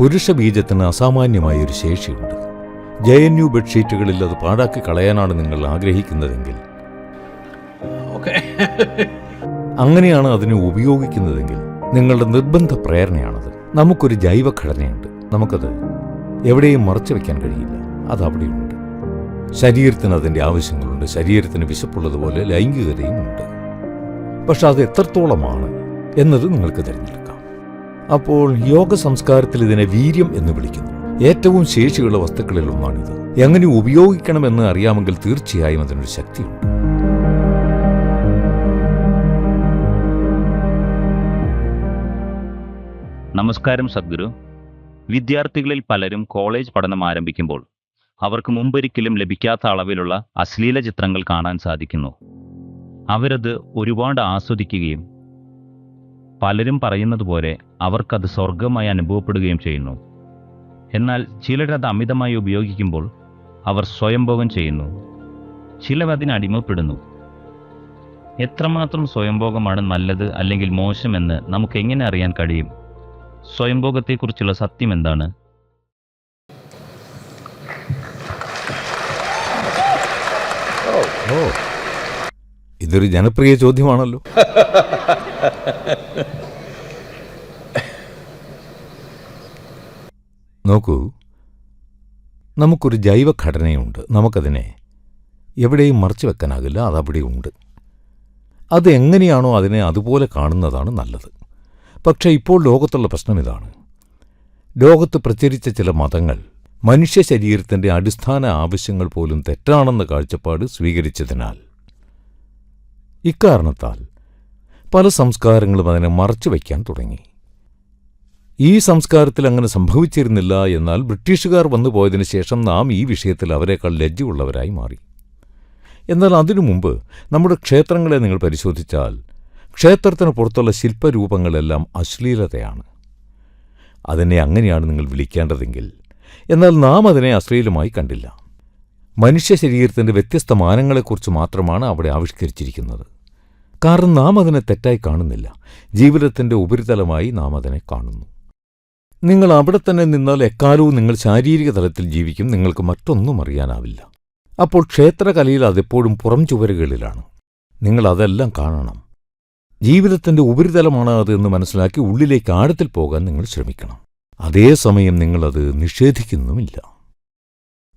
പുരുഷ ബീജത്തിന് അസാമാന്യമായ ഒരു ശേഷിയുണ്ട്. ജെ എൻ യു ബെഡ്ഷീറ്റുകളിൽ അത് പാടാക്കി കളയാനാണ് നിങ്ങൾ ആഗ്രഹിക്കുന്നതെങ്കിൽ. അങ്ങനെയാണ് അതിനെ ഉപയോഗിക്കുന്നതെങ്കിൽ നിങ്ങളുടെ നിർബന്ധ പ്രേരണയാണത്. നമുക്കൊരു ജൈവഘടനയുണ്ട്. നമുക്കത് എവിടെയും മറച്ചു വെക്കാൻ കഴിയില്ല. അത് അവിടെയുണ്ട്. ശരീരത്തിന് അതിന്റെ ആവശ്യങ്ങളുണ്ട്. ശരീരത്തിന് വിശപ്പുള്ളതുപോലെ ലൈംഗികതയും ഉണ്ട്. പക്ഷെ അത് എത്രത്തോളമാണ് എന്നത് നിങ്ങൾക്ക് തിരഞ്ഞെടുക്കാം അപ്പോൾ യോഗ സംസ്കാരത്തിൽ ഇതിനെ വീര്യം എന്ന് വിളിക്കുന്നു. ഏറ്റവും ശേഷിയുള്ള വസ്തുക്കളിൽ ഒന്നാണിത്. എങ്ങനെ ഉപയോഗിക്കണമെന്ന് അറിയാമെങ്കിൽ തീർച്ചയായും അതിനൊരു ശക്തിയുണ്ട്. നമസ്കാരം സദ്ഗുരു. വിദ്യാർത്ഥികളിൽ പലരും കോളേജ് പഠനം ആരംഭിക്കുമ്പോൾ അവർക്ക് മുമ്പൊരിക്കലും ലഭിക്കാത്ത അളവിലുള്ള അശ്ലീല ചിത്രങ്ങൾ കാണാൻ സാധിക്കുന്നു. അവരത് ഒരുപാട് ആസ്വദിക്കുകയും പലരും പറയുന്നത് പോലെ അവർക്കത് സ്വർഗമായി അനുഭവപ്പെടുകയും ചെയ്യുന്നു. എന്നാൽ ചിലരത് അമിതമായി ഉപയോഗിക്കുമ്പോൾ അവർ സ്വയംഭോഗം ചെയ്യുന്നു. ചിലവതിന് അടിമപ്പെടുന്നു. എത്രമാത്രം സ്വയംഭോഗമാണ് നല്ലത് അല്ലെങ്കിൽ മോശമെന്ന് നമുക്ക് എങ്ങനെ അറിയാൻ കഴിയും? സ്വയംഭോഗത്തെക്കുറിച്ചുള്ള സത്യം എന്താണ്? ഇതൊരു ജനപ്രിയ ചോദ്യമാണല്ലോ. നോക്കൂ. നമുക്കൊരു ജൈവഘടനയുണ്ട്. നമുക്കതിനെ എവിടെയും മറച്ചു വെക്കാനാകില്ല. അതവിടെയുണ്ട് അത് എങ്ങനെയാണോ അതിനെ അതുപോലെ കാണുന്നതാണ് നല്ലത്. പക്ഷേ ഇപ്പോൾ ലോകത്തുള്ള പ്രശ്നം ഇതാണ്. ലോകത്ത് പ്രചരിച്ച ചില മതങ്ങൾ മനുഷ്യ ശരീരത്തിന്റെ അടിസ്ഥാന ആവശ്യങ്ങൾ പോലും തെറ്റാണെന്ന കാഴ്ചപ്പാട് സ്വീകരിച്ചതിനാൽ ഇക്കാരണത്താൽ പല സംസ്കാരങ്ങളും അതിനെ മറച്ചു വയ്ക്കാൻ തുടങ്ങി. ഈ സംസ്കാരത്തിൽ അങ്ങനെ സംഭവിച്ചിരുന്നില്ല എന്നാൽ ബ്രിട്ടീഷുകാർ വന്നു പോയതിനു ശേഷം നാം ഈ വിഷയത്തിൽ അവരെക്കാൾ ലജ്ജുള്ളവരായി മാറി. എന്നാൽ അതിനു മുമ്പ് നമ്മുടെ ക്ഷേത്രങ്ങളെ നിങ്ങൾ പരിശോധിച്ചാൽ ക്ഷേത്രത്തിന് പുറത്തുള്ള ശില്പരൂപങ്ങളെല്ലാം അശ്ലീലതയാണ്. അതിനെ അങ്ങനെയാണ് നിങ്ങൾ വിളിക്കേണ്ടതെങ്കിൽ എന്നാൽ നാം അതിനെ അശ്ലീലമായി കണ്ടില്ല. മനുഷ്യ ശരീരത്തിന്റെ വ്യത്യസ്ത മാനങ്ങളെക്കുറിച്ച് മാത്രമാണ് അവിടെ ആവിഷ്കരിച്ചിരിക്കുന്നത്. കാരണം നാം അതിനെ തെറ്റായി കാണുന്നില്ല. ജീവിതത്തിന്റെ ഉപരിതലമായി നാം അതിനെ കാണുന്നു. നിങ്ങൾ അവിടെ തന്നെ നിന്നാൽ എക്കാലവും നിങ്ങൾ ശാരീരിക തലത്തിൽ ജീവിക്കും നിങ്ങൾക്ക് മറ്റൊന്നും അറിയാനാവില്ല. അപ്പോൾ ക്ഷേത്രകലയിൽ അതെപ്പോഴും പുറം ചുവരുകളിലാണ്. നിങ്ങൾ അതെല്ലാം കാണണം. ജീവിതത്തിന്റെ ഉപരിതലമാണ് അത് എന്ന് മനസ്സിലാക്കി ഉള്ളിലേക്ക് ആഴത്തിൽ പോകാൻ നിങ്ങൾ ശ്രമിക്കണം. അതേസമയം നിങ്ങളത് നിഷേധിക്കുന്നുമില്ല.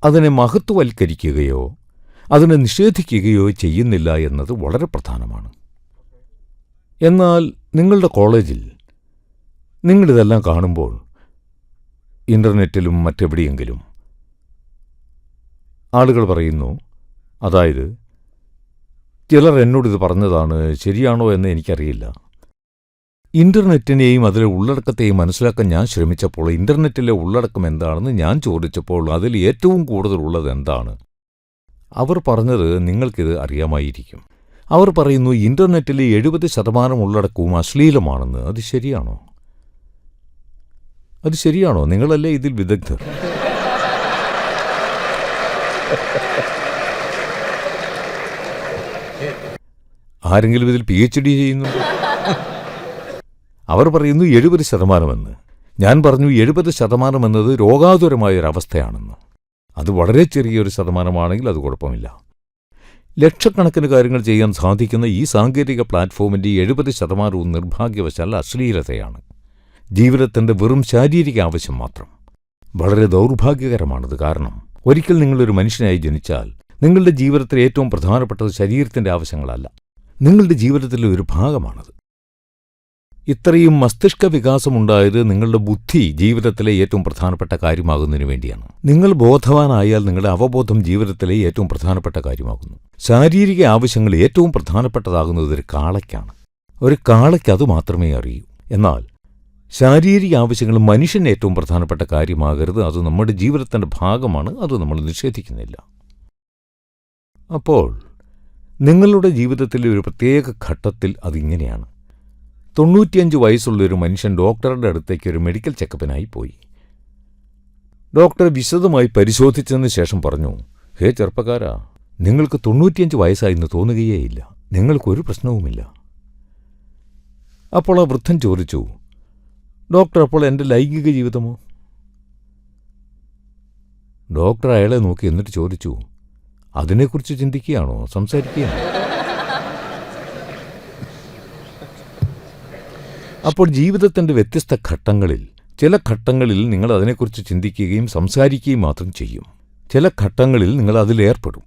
അതിനെ മഹത്വവൽക്കരിക്കുകയോ അതിനെ നിഷേധിക്കുകയോ ചെയ്യുന്നില്ല എന്നത് വളരെ പ്രധാനമാണ്. എന്നാൽ നിങ്ങളുടെ കോളേജിൽ നിങ്ങളിതെല്ലാം കാണുമ്പോൾ ഇന്റർനെറ്റിലും മറ്റെവിടെയെങ്കിലും. ആളുകൾ പറയുന്നു അതായത് ചിലർ ഇത് പറഞ്ഞതാണ് ശരിയാണോ എന്ന് എനിക്കറിയില്ല. ഇന്റർനെറ്റിനെയും അതിലെ ഉള്ളടക്കത്തെയും മനസ്സിലാക്കാൻ ഞാൻ ശ്രമിച്ചപ്പോൾ ഇന്റർനെറ്റിലെ ഉള്ളടക്കം എന്താണെന്ന് ഞാൻ ചോദിച്ചപ്പോൾ അതിൽ ഏറ്റവും കൂടുതലുള്ളത് എന്താണ്? അവർ പറഞ്ഞത് നിങ്ങൾക്കിത് അറിയാമായിരിക്കും. അവർ പറയുന്നു ഇന്റർനെറ്റിലെ എഴുപത് ശതമാനം ഉള്ളടക്കവും അശ്ലീലമാണെന്ന്. അത് ശരിയാണോ? അത് ശരിയാണോ? നിങ്ങളല്ലേ ഇതിൽ വിദഗ്ധർ. ആരെങ്കിലും ഇതിൽ പി എച്ച് ഡി ചെയ്യുന്നുണ്ടോ അവർ പറയുന്നു എഴുപത് ശതമാനമെന്ന്. ഞാൻ പറഞ്ഞു എഴുപത് ശതമാനം എന്നത് രോഗാതുരമായൊരവസ്ഥയാണെന്ന് അത് വളരെ ചെറിയൊരു ശതമാനമാണെങ്കിൽ അത് കുഴപ്പമില്ല. ലക്ഷക്കണക്കിന് കാര്യങ്ങൾ ചെയ്യാൻ സാധിക്കുന്ന ഈ സാങ്കേതിക പ്ലാറ്റ്ഫോമിന്റെ എഴുപത് ശതമാനവും നിർഭാഗ്യവശാൽ അശ്ലീലതയാണ്. ജീവിതത്തിന്റെ വെറും ശാരീരിക ആവശ്യം മാത്രം. വളരെ ദൗർഭാഗ്യകരമാണത് കാരണം ഒരിക്കൽ നിങ്ങളൊരു മനുഷ്യനായി ജനിച്ചാൽ നിങ്ങളുടെ ജീവിതത്തിലെ ഏറ്റവും പ്രധാനപ്പെട്ടത് ശരീരത്തിന്റെ ആവശ്യങ്ങളല്ല. നിങ്ങളുടെ ജീവിതത്തിലെ ഒരു ഭാഗമാണത്. ഇത്രയും മസ്തിഷ്ക വികാസമുണ്ടായത് നിങ്ങളുടെ ബുദ്ധി ജീവിതത്തിലെ ഏറ്റവും പ്രധാനപ്പെട്ട കാര്യമാകുന്നതിനു വേണ്ടിയാണ്. നിങ്ങൾ ബോധവാനായാൽ നിങ്ങളുടെ അവബോധം ജീവിതത്തിലെ ഏറ്റവും പ്രധാനപ്പെട്ട കാര്യമാകുന്നു. ശാരീരിക ആവശ്യങ്ങൾ ഏറ്റവും പ്രധാനപ്പെട്ടതാകുന്നത് ഒരു കാളയ്ക്കാണ്. ഒരു കാളയ്ക്ക് അത് മാത്രമേ അറിയൂ. എന്നാൽ ശാരീരിക ആവശ്യങ്ങൾ മനുഷ്യന് ഏറ്റവും പ്രധാനപ്പെട്ട കാര്യമാകരുത്. അത് നമ്മുടെ ജീവിതത്തിന്റെ ഭാഗമാണ്. അത് നമ്മൾ നിഷേധിക്കുന്നില്ല. അപ്പോൾ നിങ്ങളുടെ ജീവിതത്തിലെ ഒരു പ്രത്യേക ഘട്ടത്തിൽ അതിങ്ങനെയാണ് തൊണ്ണൂറ്റിയഞ്ച് വയസ്സുള്ള ഒരു മനുഷ്യൻ ഡോക്ടറുടെ അടുത്തേക്ക് ഒരു മെഡിക്കൽ ചെക്കപ്പിനായി പോയി. ഡോക്ടർ വിശദമായി പരിശോധിച്ചതിന് ശേഷം പറഞ്ഞു ഹേ ചെറുപ്പക്കാരാ നിങ്ങൾക്ക് തൊണ്ണൂറ്റിയഞ്ച് വയസ്സായെന്ന് തോന്നുകയേയില്ല. നിങ്ങൾക്കൊരു പ്രശ്നവുമില്ല. അപ്പോൾ ആ വൃദ്ധൻ ചോദിച്ചു ഡോക്ടർ അപ്പോൾ എന്റെ ലൈംഗിക ജീവിതമോ? ഡോക്ടർ അയാളെ നോക്കി എന്നിട്ട് ചോദിച്ചു അതിനെക്കുറിച്ച് ചിന്തിക്കുകയാണോ? സംസാരിക്കുകയാണോ? അപ്പോൾ ജീവിതത്തിന്റെ വ്യത്യസ്ത ഘട്ടങ്ങളിൽ ചില ഘട്ടങ്ങളിൽ നിങ്ങൾ അതിനെക്കുറിച്ച് ചിന്തിക്കുകയും സംസാരിക്കുകയും മാത്രം ചെയ്യും. ചില ഘട്ടങ്ങളിൽ നിങ്ങൾ അതിലേർപ്പെടും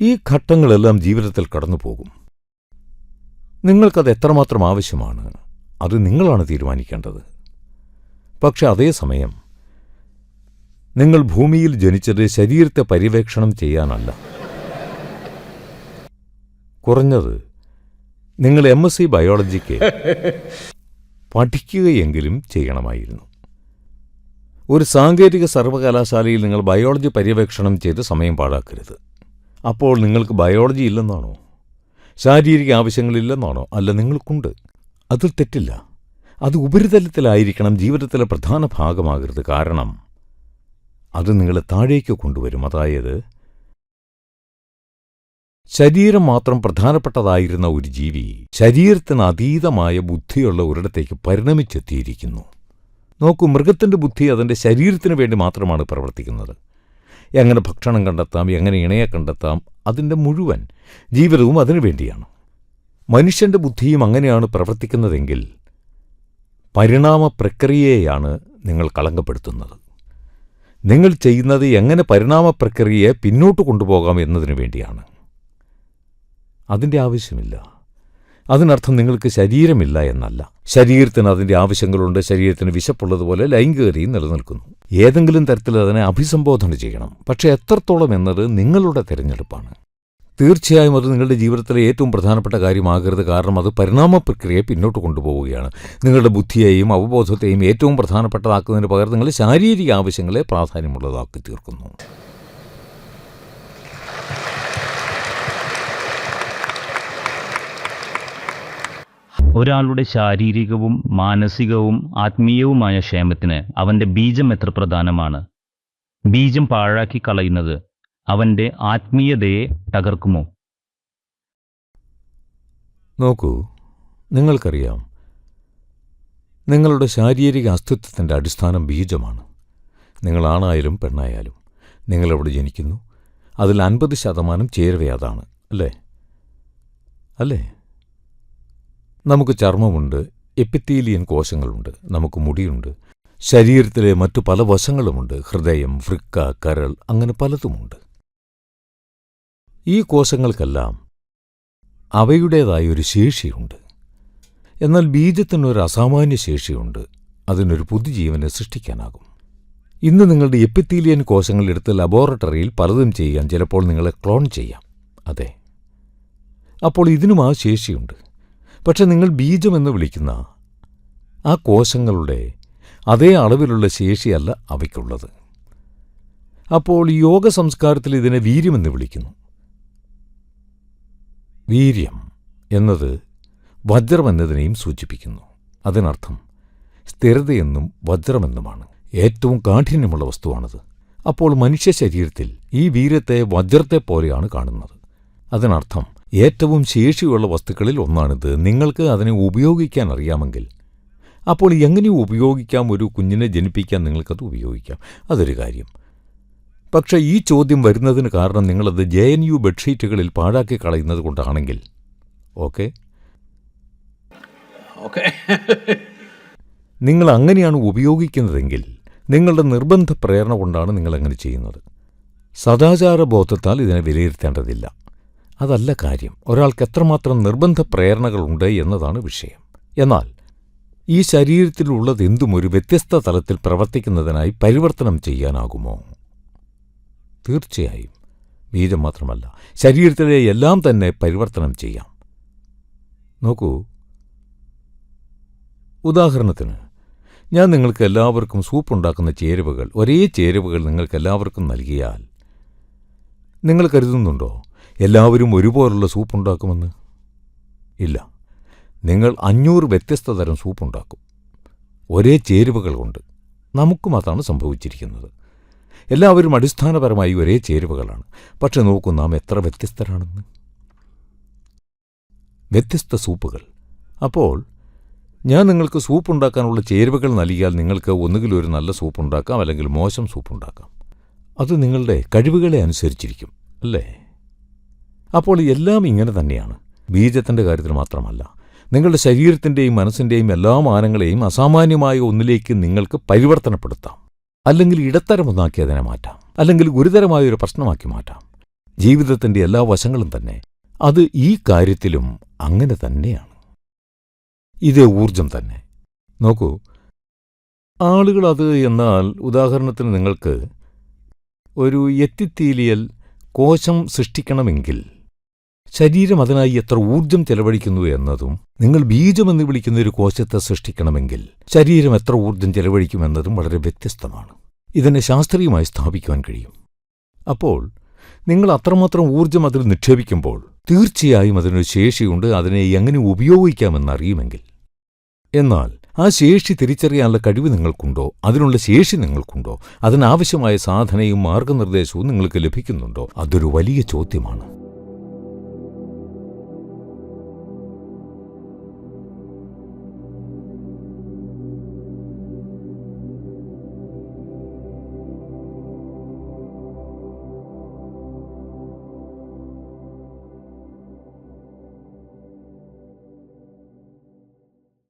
ഈ ഘട്ടങ്ങളെല്ലാം ജീവിതത്തിൽ കടന്നു പോകും. നിങ്ങൾക്കത് എത്രമാത്രം ആവശ്യമാണ് അത് നിങ്ങളാണ് തീരുമാനിക്കേണ്ടത്. പക്ഷെ അതേസമയം നിങ്ങൾ ഭൂമിയിൽ ജനിച്ചത് ശരീരത്തെ പര്യവേക്ഷണം ചെയ്യാനല്ല. കുറഞ്ഞത് നിങ്ങൾ എം എസ് സി ബയോളജിക്ക് പഠിക്കുകയെങ്കിലും ചെയ്യണമായിരുന്നു. ഒരു സാങ്കേതിക സർവകലാശാലയിൽ നിങ്ങൾ ബയോളജി പര്യവേക്ഷണം ചെയ്ത് സമയം പാഴാക്കരുത്. അപ്പോൾ നിങ്ങൾക്ക് ബയോളജി ഇല്ലെന്നാണോ? ശാരീരിക ആവശ്യങ്ങളില്ലെന്നാണോ? അല്ല നിങ്ങൾക്കുണ്ട്. അതിൽ തെറ്റില്ല. അത് ഉപരിതലത്തിലായിരിക്കണം ജീവിതത്തിലെ പ്രധാന ഭാഗമാകരുത്. കാരണം അത് നിങ്ങളെ താഴേക്ക് കൊണ്ടുവരും. അതായത് ശരീരം മാത്രം പ്രധാനപ്പെട്ടതായിരുന്ന ഒരു ജീവി ശരീരത്തിന് അതീതമായ ബുദ്ധിയുള്ള ഒരിടത്തേക്ക് പരിണമിച്ചെത്തിയിരിക്കുന്നു. നോക്കൂ മൃഗത്തിന്റെ ബുദ്ധി അതിന്റെ ശരീരത്തിന് വേണ്ടി മാത്രമാണ് പ്രവർത്തിക്കുന്നത്. എങ്ങനെ ഭക്ഷണം കണ്ടെത്താം എങ്ങനെ ഇണയെ കണ്ടെത്താം അതിന്റെ മുഴുവൻ ജീവിതവും അതിനു വേണ്ടിയാണ്. മനുഷ്യന്റെ ബുദ്ധിയും അങ്ങനെയാണ് പ്രവർത്തിക്കുന്നതെങ്കിൽ പരിണാമ പ്രക്രിയയെയാണ് നിങ്ങൾ കളങ്കപ്പെടുത്തുന്നത്. നിങ്ങൾ ചെയ്യുന്നത് എങ്ങനെ പരിണാമ പ്രക്രിയയെ പിന്നോട്ട് കൊണ്ടുപോകാം എന്നതിനു വേണ്ടിയാണ്. അതിന്റെ ആവശ്യമില്ല. അതിനർത്ഥം നിങ്ങൾക്ക് ശരീരമില്ല എന്നല്ല. ശരീരത്തിന് അതിന്റെ ആവശ്യങ്ങളുണ്ട്. ശരീരത്തിന് വിശപ്പുള്ളതുപോലെ ലൈംഗികതയും നിലനിൽക്കുന്നു. ഏതെങ്കിലും തരത്തിൽ അതിനെ അഭിസംബോധന ചെയ്യണം. പക്ഷേ എത്രത്തോളം എന്നത് നിങ്ങളുടെ തിരഞ്ഞെടുപ്പാണ്. തീർച്ചയായും അത് നിങ്ങളുടെ ജീവിതത്തിലെ ഏറ്റവും പ്രധാനപ്പെട്ട കാര്യമാകരുത്. കാരണം അത് പരിണാമ പ്രക്രിയയെ പിന്നോട്ട് കൊണ്ടുപോവുകയാണ്. നിങ്ങളുടെ ബുദ്ധിയെയും അവബോധത്തെയും ഏറ്റവും പ്രധാനപ്പെട്ടതാക്കുന്നതിന് പകരം നിങ്ങൾ ശാരീരിക ആവശ്യങ്ങളെ പ്രാധാന്യമുള്ളതാക്കി തീർക്കുന്നു. ഒരാളുടെ ശാരീരികവും മാനസികവും ആത്മീയവുമായ ക്ഷേമത്തിന് അവന്റെ ബീജം എത്ര പ്രധാനമാണ് ബീജം പാഴാക്കി കളയുന്നത് അവന്റെ ആത്മീയതയെ തകർക്കുമോ? നോക്കൂ നിങ്ങൾക്കറിയാം നിങ്ങളുടെ ശാരീരിക അസ്തിത്വത്തിന്റെ അടിസ്ഥാനം ബീജമാണ്. നിങ്ങളാണായാലും പെണ്ണായാലും നിങ്ങളെവിടെ ജനിക്കുന്നു? അതിൽ അൻപത് ശതമാനം ചേരുവ അതാണ് അല്ലേ? അല്ലേ? നമുക്ക് ചർമ്മമുണ്ട് എപ്പിത്തീലിയൻ കോശങ്ങളുണ്ട് നമുക്ക് മുടിയുണ്ട് ശരീരത്തിലെ മറ്റു പല വശങ്ങളുമുണ്ട് ഹൃദയം വൃക്ക കരൾ അങ്ങനെ പലതുമുണ്ട്. ഈ കോശങ്ങൾക്കെല്ലാം അവയുടേതായ ഒരു ശേഷിയുണ്ട്. എന്നാൽ ബീജത്തിനൊരു അസാമാന്യ ശേഷിയുണ്ട്. അതിനൊരു പുതുജീവനെ സൃഷ്ടിക്കാനാകും. ഇന്ന് നിങ്ങളുടെ എപ്പിത്തീലിയൻ കോശങ്ങൾ എടുത്ത് ലബോറട്ടറിയിൽ പലതും ചെയ്യാൻ ചിലപ്പോൾ നിങ്ങളെ ക്ലോൺ ചെയ്യാം. അതെ. അപ്പോൾ ഇതിനും ആ ശേഷിയുണ്ട്. പക്ഷെ നിങ്ങൾ ബീജമെന്ന് വിളിക്കുന്ന ആ കോശങ്ങളുടെ അതേ അളവിലുള്ള ശേഷിയല്ല അവയ്ക്കുള്ളത്. അപ്പോൾ യോഗ സംസ്കാരത്തിൽ ഇതിനെ വീര്യമെന്ന് വിളിക്കുന്നു. വീര്യം എന്നത് വജ്രമെന്നതിനെയും സൂചിപ്പിക്കുന്നു. അതിനർത്ഥം സ്ഥിരതയെന്നും വജ്രമെന്നുമാണ്. ഏറ്റവും കാഠിന്യമുള്ള വസ്തുവാണത്. അപ്പോൾ മനുഷ്യ ശരീരത്തിൽ ഈ വീര്യത്തെ വജ്രത്തെ പോലെയാണ് കാണുന്നത്. അതിനർത്ഥം ഏറ്റവും ശേഷിയുള്ള വസ്തുക്കളിൽ ഒന്നാണിത്. നിങ്ങൾക്ക് അതിനെ ഉപയോഗിക്കാൻ അറിയാമെങ്കിൽ. അപ്പോൾ എങ്ങനെ ഉപയോഗിക്കാം? ഒരു കുഞ്ഞിനെ ജനിപ്പിക്കാൻ നിങ്ങൾക്കത് ഉപയോഗിക്കാം. അതൊരു കാര്യം. പക്ഷേ ഈ ചോദ്യം വരുന്നതിന് കാരണം നിങ്ങളത് ജെ എൻ യു ബെഡ്ഷീറ്റുകളിൽ പാഴാക്കി കളയുന്നത് കൊണ്ടാണെങ്കിൽ. ഓക്കെ? ഓക്കെ. നിങ്ങൾ അങ്ങനെയാണ് ഉപയോഗിക്കുന്നതെങ്കിൽ നിങ്ങളുടെ നിർബന്ധ പ്രേരണ കൊണ്ടാണ് നിങ്ങൾ അങ്ങനെ ചെയ്യുന്നത്. സദാചാര ബോധത്താൽ ഇതിനെ വിലയിരുത്തേണ്ടതില്ല. അതല്ല കാര്യം. ഒരാൾക്ക് എത്രമാത്രം നിർബന്ധ പ്രേരണകളുണ്ട് എന്നതാണ് വിഷയം. എന്നാൽ ഈ ശരീരത്തിലുള്ളതെന്തും ഒരു വ്യത്യസ്ത തലത്തിൽ പ്രവർത്തിക്കുന്നതിനായി പരിവർത്തനം ചെയ്യാനാകുമോ? തീർച്ചയായും. ബീജം മാത്രമല്ല ശരീരത്തിലെ എല്ലാം തന്നെ പരിവർത്തനം ചെയ്യാം. നോക്കൂ. ഉദാഹരണത്തിന് ഞാൻ നിങ്ങൾക്ക് എല്ലാവർക്കും സൂപ്പ് ഉണ്ടാക്കുന്ന ചേരുവകൾ ഒരേ ചേരുവകൾ നിങ്ങൾക്ക് എല്ലാവർക്കും നൽകിയാൽ നിങ്ങൾ കരുതുന്നുണ്ടോ എല്ലാവരും ഒരുപോലുള്ള സൂപ്പ് ഉണ്ടാക്കുമെന്ന് ഇല്ല. നിങ്ങൾ അഞ്ഞൂറ് വ്യത്യസ്ത തരം സൂപ്പ് ഉണ്ടാക്കും ഒരേ ചേരുവകൾ കൊണ്ട്. നമുക്കും അതാണ് സംഭവിച്ചിരിക്കുന്നത്. എല്ലാവരും അടിസ്ഥാനപരമായി ഒരേ ചേരുവകളാണ്. പക്ഷെ നോക്കൂ നാം എത്ര വ്യത്യസ്തരാണെന്ന്. വ്യത്യസ്ത സൂപ്പുകൾ. അപ്പോൾ ഞാൻ നിങ്ങൾക്ക് സൂപ്പ് ഉണ്ടാക്കാനുള്ള ചേരുവകൾ നൽകിയാൽ നിങ്ങൾക്ക് ഒന്നുകിൽ ഒരു നല്ല സൂപ്പ് ഉണ്ടാക്കാം അല്ലെങ്കിൽ മോശം സൂപ്പ് ഉണ്ടാക്കാം അത് നിങ്ങളുടെ കഴിവുകളെ അനുസരിച്ചിരിക്കും അല്ലേ? അപ്പോൾ എല്ലാം ഇങ്ങനെ തന്നെയാണ്. ബീജത്തിന്റെ കാര്യത്തിൽ മാത്രമല്ല നിങ്ങളുടെ ശരീരത്തിന്റെയും മനസ്സിന്റെയും എല്ലാ മാനങ്ങളെയും അസാമാന്യമായ ഒന്നിലേക്ക് നിങ്ങൾക്ക് പരിവർത്തനപ്പെടുത്താം. അല്ലെങ്കിൽ ഇടത്തരം ഒന്നാക്കി അതിനെ മാറ്റാം. അല്ലെങ്കിൽ ഗുരുതരമായ ഒരു പ്രശ്നമാക്കി മാറ്റാം. ജീവിതത്തിന്റെ എല്ലാ വശങ്ങളും തന്നെ അത് ഈ കാര്യത്തിലും അങ്ങനെ തന്നെയാണ്. ഇതേ ഊർജം തന്നെ. നോക്കൂ ആളുകൾ അത് എന്നാൽ ഉദാഹരണത്തിന് നിങ്ങൾക്ക് ഒരു എത്തിത്തീലിയൽ കോശം സൃഷ്ടിക്കണമെങ്കിൽ ശരീരം അതിനായി എത്ര ഊർജം ചെലവഴിക്കുന്നു എന്നതും നിങ്ങൾ ബീജമെന്ന് വിളിക്കുന്ന ഒരു കോശത്തെ സൃഷ്ടിക്കണമെങ്കിൽ ശരീരം എത്ര ഊർജം ചെലവഴിക്കുമെന്നതും വളരെ വ്യത്യസ്തമാണ്. ഇതിനെ ശാസ്ത്രീയമായി സ്ഥാപിക്കുവാൻ കഴിയും. അപ്പോൾ നിങ്ങൾ അത്രമാത്രം ഊർജം അതിൽ നിക്ഷേപിക്കുമ്പോൾ തീർച്ചയായും അതിനൊരു ശേഷിയുണ്ട് അതിനെ എങ്ങനെ ഉപയോഗിക്കാമെന്നറിയുമെങ്കിൽ. എന്നാൽ ആ ശേഷി തിരിച്ചറിയാനുള്ള കഴിവ് നിങ്ങൾക്കുണ്ടോ? അതിനുള്ള ശേഷി നിങ്ങൾക്കുണ്ടോ? അതിനാവശ്യമായ സാധനയും മാർഗനിർദ്ദേശവും നിങ്ങൾക്ക് ലഭിക്കുന്നുണ്ടോ? അതൊരു വലിയ ചോദ്യമാണ്.